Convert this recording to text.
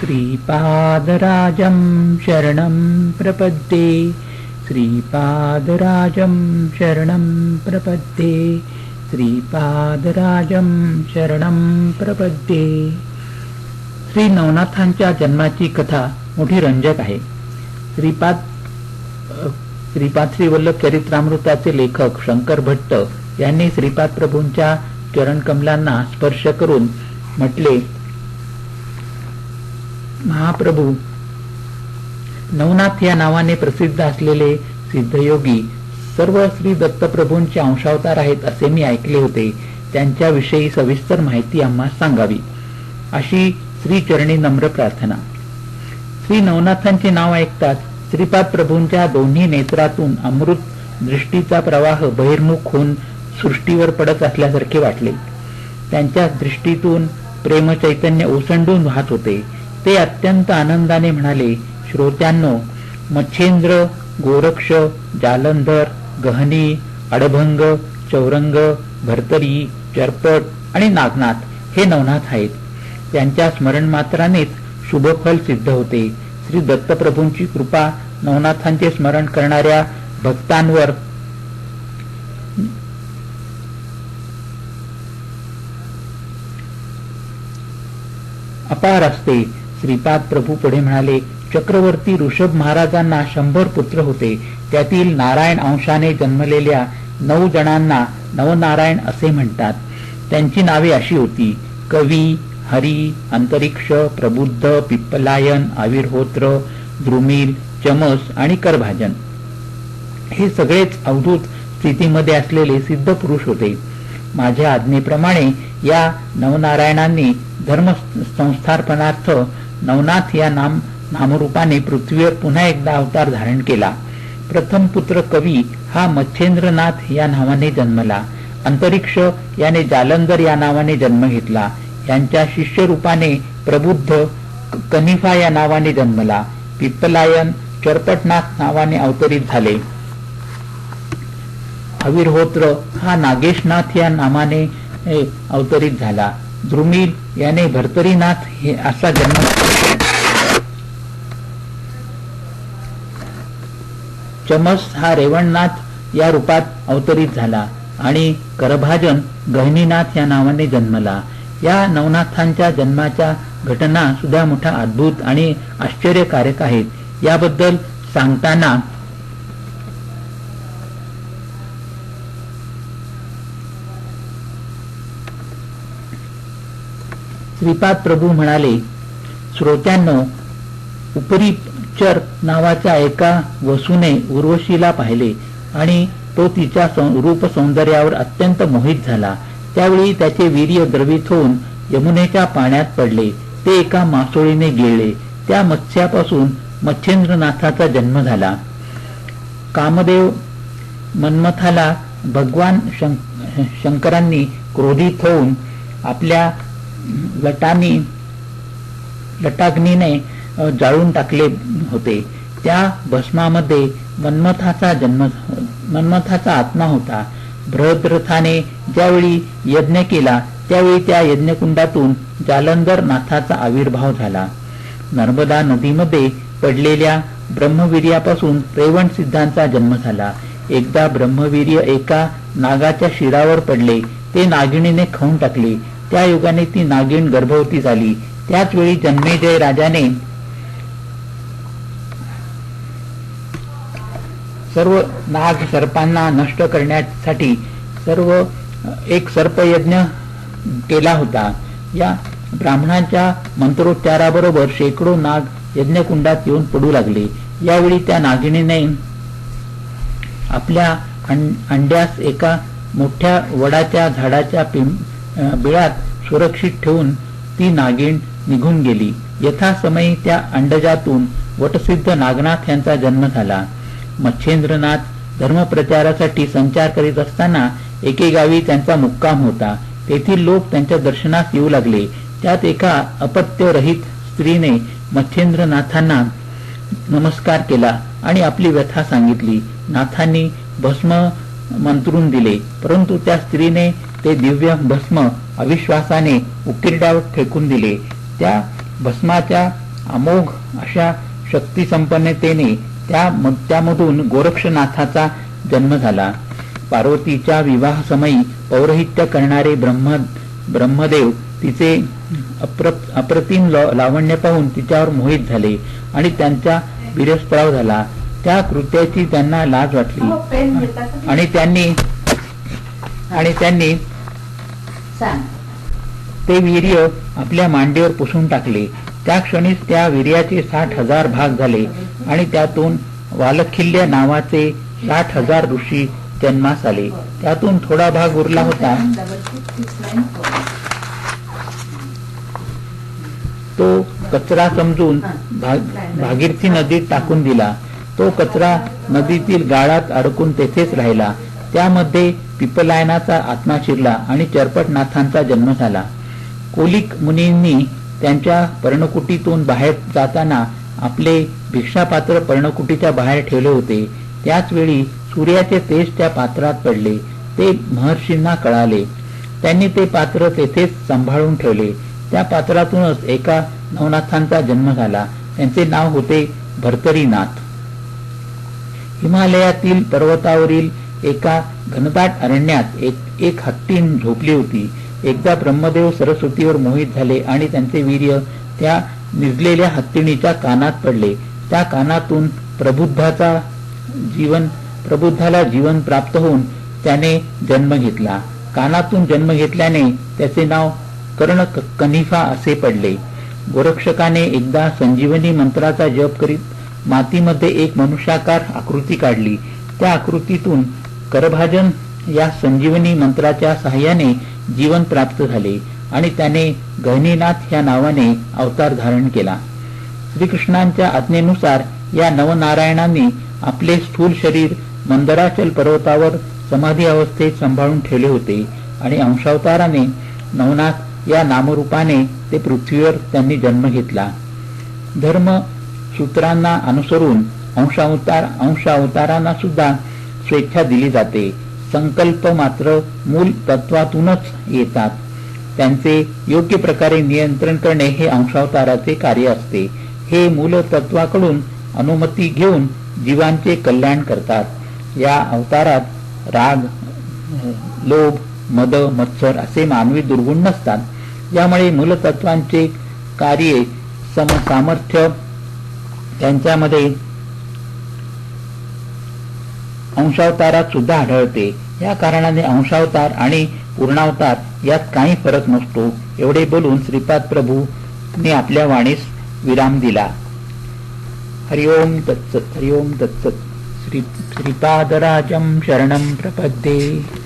श्रीपादराजं शरणं प्रपद्ये। श्रीपादराजं शरणं प्रपद्ये। श्रीपादराजं शरणं प्रपद्ये। श्री नवनाथांच्या जन्माची कथा मोठी रंजक आहे। श्रीपाद श्रीपाद श्री वल्लभ चरित्रामृताचे लेखक शंकर भट्ट यांनी श्रीपाद प्रभूंच्या चरणकमलांना स्पर्श करून म्हटले महाप्रभू. नवनाथ या नावाने प्रसिद्ध असलेले सिद्धयोगी सर्व श्री दत्तप्रभूंचे अंशावतार आहेत असे मी ऐकले होते. त्यांच्याविषयी सविस्तर माहिती आम्हाला सांगावी. अशी श्रीचरणी नम्र प्रार्थना. श्री नवनाथांचे नाव ऐकताच श्रीपाद प्रभूंच्या दोन्ही नेत्रातून अमृत दृष्टीचा प्रवाह बहिर्मुख होऊन सृष्टीवर पडत असल्यासारखे वाटले. त्यांच्या दृष्टीतून प्रेमचैतन्य ओसंडून वाहत होते. ते अत्यंत आनंदाने म्हणाले श्रोत्यांनो मच्छेंद्र गोरक्ष जालंधर गहनी अडभंग चौरंग भरतरी चरपट आणि नागनाथ हे नवनाथ आहेत. त्यांच्या स्मरण मात्रानेच शुभफल सिद्ध होते. श्री दत्तप्रभूंची कृपा नवनाथांचे स्मरण करणाऱ्या भक्तांवर अपार असते. श्रीपाद प्रभू पुढे म्हणाले चक्रवर्ती ऋषभ महाराजांना शंभर पुत्र होते. त्यातील नारायण अंशाने जन्मलेल्या नऊ जणांना नवनारायण असे म्हणतात. त्यांची नावे अशी होती कवी हरी अंतरिक्ष प्रबुद्ध पिप्पलायन आविर्होत्र द्रुमिल चमस आणि करभाजन. हे सगळेच अवधूत स्थितीमध्ये असलेले सिद्ध पुरुष होते. माझ्या आज्ञेप्रमाणे या नवनारायणांनी धर्मसंस्थापनार्थ नवनाथ या नाम नामरूपाने पृथ्वीवर पुन्हा एकदा अवतार धारण केला. प्रथम पुत्र कवी हा मच्छेंद्रनाथ या नावाने जन्मला. अंतरिक्ष याने जालंधर या नावाने जन्म घेतला. यांच्या शिष्य रूपाने प्रबुद्ध कनिफा या नावाने जन्मला. पिप्पलायन चरपटनाथ नावाने अवतरित झाले. अविर्होत्र हा नागेशनाथ या नामाने अवतरित झाला. द्रुमिल याने भरतरीनाथ हे असा जन्म चमस हा रेवणनाथ या रूपात अवतरित झाला आणि करभाजन गहिनीनाथ या नावाने जन्मला. या नवनाथांच्या जन्माच्या घटना सुद्धा मोठ्या अद्भुत आणि आश्चर्यकारक आहेत. याबद्दल सांगताना श्रीपाद प्रभू म्हणाले श्रोत्यांनो उपरी नावाच्या एका वसूने उर्वशीला पाहिले आणि तो तिच्या रूप सौंदर्यावर अत्यंत मोहित झाला. त्यावेळी त्याचे वीर्य द्रवित होऊन यमुनेच्या पाण्यात पडले. ते एका मासोळीने गिळले. त्या मत्स्यापासून मच्छेंद्रनाथाचा जन्म झाला. कामदेव मन्मथाला भगवान शं- शंकरांनी क्रोधित होऊन आपल्या लटानी लटाग्नीने जाळून टाकले होते. त्या भस्मामध्ये मन्मथाचा जन्म मन्मथाचा आत्मा होता. बृहद्रथाने ज्यावेळी यज्ञ केला त्यावेळी त्या यज्ञकुंडातून जालंधर नाथाचा आविर्भाव झाला. नर्मदा नदीमध्ये पडलेल्या ब्रह्मवीर्यापासून रेवण सिद्धांचा जन्म झाला. एकदा ब्रह्मवीर्य एका नागाच्या शिरावर पडले ते नागिणीने खाऊन टाकले. त्या युगाने ती नागिण गर्भवती झाली. त्याच वेळी जन्मेजय राजाने सर्व नाग सर्पांना नष्ट करण्यासाठी सर्व एक सर्पयज्ञ केला होता. या ब्राह्मणांच्या मंत्रोच्चाराबरोबर शेकडो नाग यज्ञकुंडात येऊन पडू लागले. यावेळी त्या नागिणीने आपल्या अंड्यास एका मोठ्या वडाच्या झाडाच्या बिळात सुरक्षित ठेवून ती नागिण निघून गेली. यथासमयी त्या अंडजातून वटसिद्ध नागनाथ यांचा जन्म झाला. मच्छेंद्रनाथ धर्मप्रचारासाठी संचार करीत असताना एके गावी त्यांचा मुक्काम होता. तेथील लोक त्यांच्या दर्शनास येऊ लागले. त्यात एका अपत्यरहित स्त्रीने मच्छेंद्रनाथांना नमस्कार केला आणि आपली व्यथा सांगितली. नाथांनी भस्म मंत्रून दिले परंतु त्या स्त्रीने ते दिव्य भस्म अविश्वासाने उकिरड्यावर फेकून दिले. त्या भस्माच्या अमोघ अशा शक्ती संपन्नतेने त्या त्यामधून गोरक्षनाथाचा जन्म झाला. पार्वतीच्या विवाहसमयी पौरोहित्य करणारे ब्रह्म ब्रह्मदेव तिचे अप्र अप्रतिम लावण्य पाहून तिच्यावर मोहित झाले आणि त्यांचा वीरस्त्राव झाला. त्या कृत्याची त्यांना लाज वाटली? आणि त्यांनी आणि त्यांनी ते वीर्य आपल्या मांडीवर पुसून टाकले. त्या क्षणीच त्या वीर्याचे साठ हजार भाग झाले आणि त्यातून वालखिल्य नावाचे साठ हजार ऋषी जन्मास आले. त्यातून थोडा भाग उरला होता. तो कचरा समजून भागीरथी नदीत टाकून दिला. तो कचरा नदीतील गाळात अडकून तेथेच राहिला. त्यामध्ये पिपलायनाचा आत्मा शिरला आणि चरपटनाथांचा जन्म झाला. कोलिक मुनींनी त्यांच्या पर्णकुटीतून बाहेर जाताना आपले भिक्षापात्र पर्णकुटीच्या बाहेर ठेवले होते. त्याच वेळी सूर्याचे तेज त्या पात्रात पडले. ते महर्षींना कळाले. त्यांनी ते पात्र तेथेच सांभाळून ठेवले. त्या पात्रातूनच एका नवनाथांचा जन्म झाला. त्यांचे नाव होते भर्तरीनाथ. हिमालयातील पर्वतावरील एका घनदाट अरण्यात एक एक हत्तीन झोपली होती. एकदा ब्रह्मदेव सरस्वतीवर मोहित झाले आणि त्यांचे वीर्य त्या निजलेल्या हत्तीणीच्या कानात पडले. त्या कानातून प्रबुद्धाचा जीवन प्रबुद्धाला जीवन प्राप्त होऊन त्याने जन्म घेतला. कानातून जन्म घेतल्याने त्याचे नाव कर्ण कनिफा असे पडले. गोरक्षकाने एकदा संजीवनी मंत्राचा जप करीत मातीमध्ये एक मनुष्याकार आकृती काढली. त्या आकृतीतून करभाजन या संजीवनी मंत्राच्या सहाय्याने जीवन प्राप्त झाले आणि त्याने गहनीनाथ या नावाने अवतार धारण केला. श्रीकृष्णांच्या आज्ञेनुसार या नवनारायणांनी आपले स्थूल शरीर मंदराचल पर्वतावर समाधी अवस्थेत सांभाळून ठेवले होते आणि अंशावताराने नवनाथ या नामरूपाने ते पृथ्वीवर त्यांनी जन्म घेतला. धर्म सूत्रांना अनुसरून अंशावतार अंशावतारांना सुद्धा स्वेच्छा दिली जाते. संकल्प मात्र मूल तत्वातूनच येतात. त्यांचे योग्य प्रकारे नियंत्रण करणे हे अंशावताराचे कार्य असते. हे मूल तत्वाकडून अनुमती घेऊन जीवांचे कल्याण करतात. या अवतारात राग लोभ मद मत्सर असे मानवी दुर्गुण नसतात. यामुळे मूलतत्वांचे कार्य सम सामर्थ्य त्यांच्यामध्ये अंशावतारात सुद्धा आढळते. या कारणाने अंशावतार आणि पूर्णावतार यात काही फरक नसतो एवढे बोलून श्रीपाद प्रभूने आपल्या वाणीस विराम दिला. हरिओम तत्सत हरिओम तत्सत. श्री श्रीपादराजं शरणं प्रपद्ये.